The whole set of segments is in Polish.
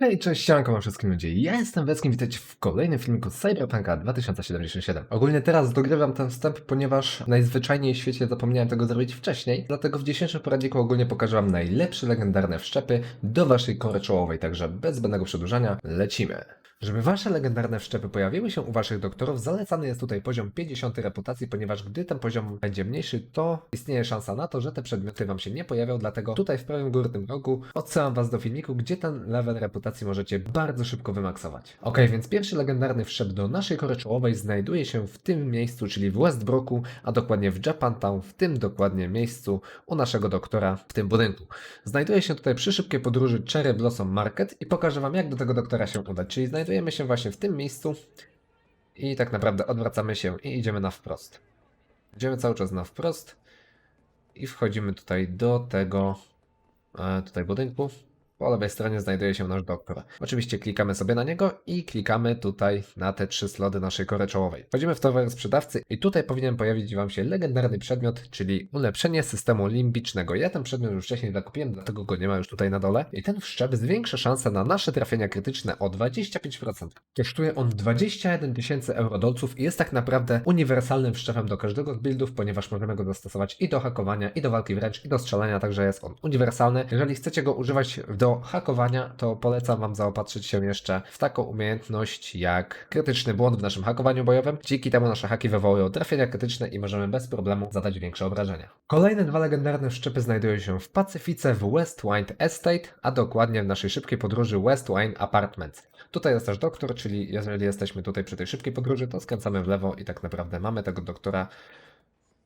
Hej, cześć, siemanko wam wszystkim ludzie. Ja jestem Weskim, witajcie w kolejnym filmiku z Cyberpunka 2077. Ogólnie teraz dogrywam ten wstęp, ponieważ najzwyczajniej w świecie zapomniałem tego zrobić wcześniej, dlatego w dzisiejszym poradniku ogólnie pokażę wam najlepsze legendarne wszczepy do waszej kory czołowej, także bez zbędnego przedłużania lecimy. Żeby wasze legendarne wszczepy pojawiły się u waszych doktorów, zalecany jest tutaj poziom 50 reputacji, ponieważ gdy ten poziom będzie mniejszy, to istnieje szansa na to, że te przedmioty wam się nie pojawią, dlatego tutaj w prawym górnym rogu odsyłam was do filmiku, gdzie ten level reputacji możecie bardzo szybko wymaksować. Ok, więc pierwszy legendarny wszczep do naszej kory czołowej znajduje się w tym miejscu, czyli w Westbrooku, a dokładnie w Japantown, w tym dokładnie miejscu u naszego doktora w tym budynku. Znajduje się tutaj przy szybkiej podróży Cherry Blossom Market i pokażę wam jak do tego doktora się udać, czyli znajdujemy się właśnie w tym miejscu i tak naprawdę odwracamy się i idziemy na wprost. Idziemy cały czas na wprost i wchodzimy tutaj do tego e, tutaj budynku. Po lewej stronie znajduje się nasz doktor. Oczywiście klikamy sobie na niego i klikamy tutaj na te trzy slody naszej kory czołowej. Wchodzimy w towar sprzedawcy i tutaj powinien pojawić Wam się legendarny przedmiot, czyli ulepszenie systemu limbicznego. Ja ten przedmiot już wcześniej zakupiłem, dlatego go nie ma już tutaj na dole. I ten wszczep zwiększa szanse na nasze trafienia krytyczne o 25%. Kosztuje on 21 tysięcy eurodolców i jest tak naprawdę uniwersalnym wszczepem do każdego z buildów, ponieważ możemy go dostosować i do hakowania, i do walki wręcz, i do strzelania, także jest on uniwersalny. Jeżeli chcecie go używać do hakowania, to polecam Wam zaopatrzyć się jeszcze w taką umiejętność jak krytyczny błąd w naszym hakowaniu bojowym. Dzięki temu nasze haki wywołują trafienia krytyczne i możemy bez problemu zadać większe obrażenia. Kolejne dwa legendarne szczepy znajdują się w Pacyfice w West Wind Estate, a dokładnie w naszej szybkiej podróży West Wind Apartments. Tutaj jest też doktor, czyli jeżeli jesteśmy tutaj przy tej szybkiej podróży, to skręcamy w lewo i tak naprawdę mamy tego doktora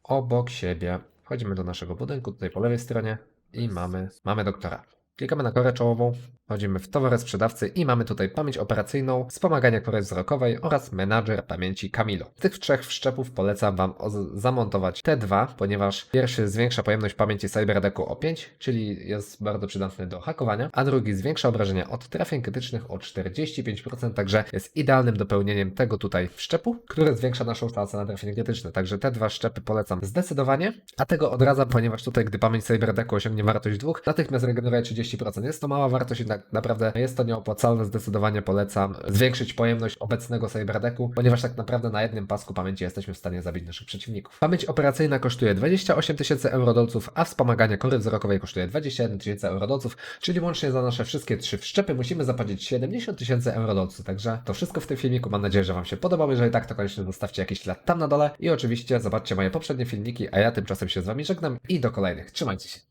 obok siebie. Wchodzimy do naszego budynku, tutaj po lewej stronie i mamy, mamy doktora. Klikamy na korę czołową, wchodzimy w towary sprzedawcy i mamy tutaj pamięć operacyjną, wspomaganie kory wzrokowej oraz menadżer pamięci Camilo. Z tych trzech wszczepów polecam Wam zamontować te dwa, ponieważ pierwszy zwiększa pojemność pamięci CyberDecku o 5, czyli jest bardzo przydatny do hakowania, a drugi zwiększa obrażenia od trafień krytycznych o 45%, także jest idealnym dopełnieniem tego tutaj wszczepu, który zwiększa naszą szansę na trafienie krytyczne. Także te dwa szczepy polecam zdecydowanie, a tego odradzam, ponieważ tutaj gdy pamięć CyberDecku osiągnie wartość 2, natychmiast regeneruje 30%. Jest to mała wartość, jednak naprawdę jest to nieopłacalne, zdecydowanie polecam zwiększyć pojemność obecnego CyberDecku, ponieważ tak naprawdę na jednym pasku pamięci jesteśmy w stanie zabić naszych przeciwników. Pamięć operacyjna kosztuje 28 tysięcy eurodolców, a wspomaganie kory wzrokowej kosztuje 21 tysięcy eurodolców, czyli łącznie za nasze wszystkie trzy wszczepy musimy zapłacić 70 tysięcy eurodolców. Także to wszystko w tym filmiku. Mam nadzieję, że Wam się podobało. Jeżeli tak, to koniecznie zostawcie jakiś ślad tam na dole i oczywiście zobaczcie moje poprzednie filmiki, a ja tymczasem się z Wami żegnam i do kolejnych. Trzymajcie się.